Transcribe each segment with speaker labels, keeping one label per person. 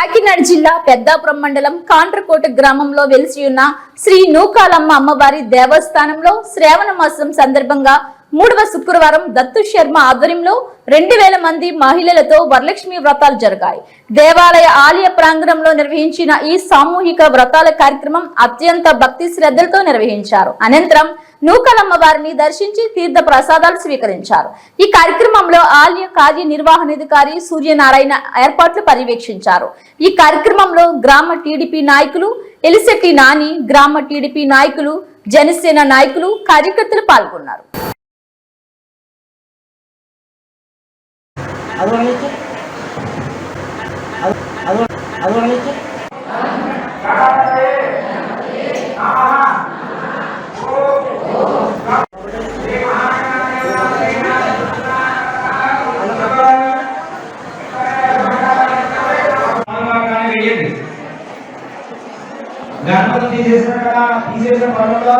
Speaker 1: కాకినాడ జిల్లా పెద్దాపురం మండలం కాండ్రకోట గ్రామంలో వెలిసి ఉన్న శ్రీ నూకాలమ్మ అమ్మవారి దేవస్థానంలో శ్రావణ మాసం సందర్భంగా మూడవ శుక్రవారం దత్తు శర్మ ఆధ్వర్యంలో రెండు వేల మంది మహిళలతో వరలక్ష్మి వ్రతాలు జరిగాయి. దేవాలయ ఆలయ ప్రాంగణంలో నిర్వహించిన ఈ సామూహిక వ్రతాల కార్యక్రమం అత్యంత భక్తి శ్రద్ధలతో నిర్వహించారు. అనంతరం నూకలమ్మ వారిని దర్శించి తీర్థ ప్రసాదాలు స్వీకరించారు. ఈ కార్యక్రమంలో ఆలయ కార్యనిర్వహణాధికారి సూర్యనారాయణ ఏర్పాట్లు పర్యవేక్షించారు. ఈ కార్యక్రమంలో గ్రామ టీడీపీ నాయకులు ఎలిసెట్టి నాని గ్రామ టీడీపీ నాయకులు జనసేన నాయకులు కార్యకర్తలు పాల్గొన్నారు.
Speaker 2: అదోనికి
Speaker 3: అదో అదోనికి గణపతి తీసేసిన కదా తీసేసిన పనుల్లో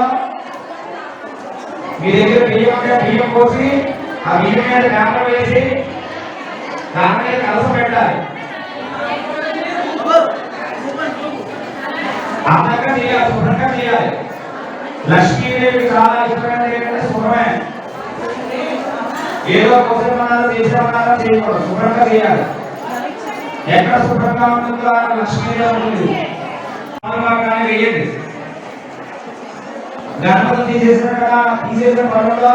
Speaker 3: మీ దగ్గర బియ్యం ఉంటే బియ్యం కోసి ఆ బియ్యం మీద గణపతి వేసి దాని కలస పెట్టాలి. అందంగా చేయాలి శుభ్రంగా చేయాలి లక్ష్మీదేవి చాలా ఇష్టమైన ఏంటంటే శుభ్రమే. ఏదో కోసం చేసామన్నారా చేయకూడదు శుభ్రంగా చేయాలి ఎక్కడ శుభ్రంగా ఉంటుందో అక్కడ లక్ష్మీదేవి ఉంటుంది. మానవాకాన్ని వేయండి గణపతి తీసేసిన కదా తీసేసిన పనుల్లో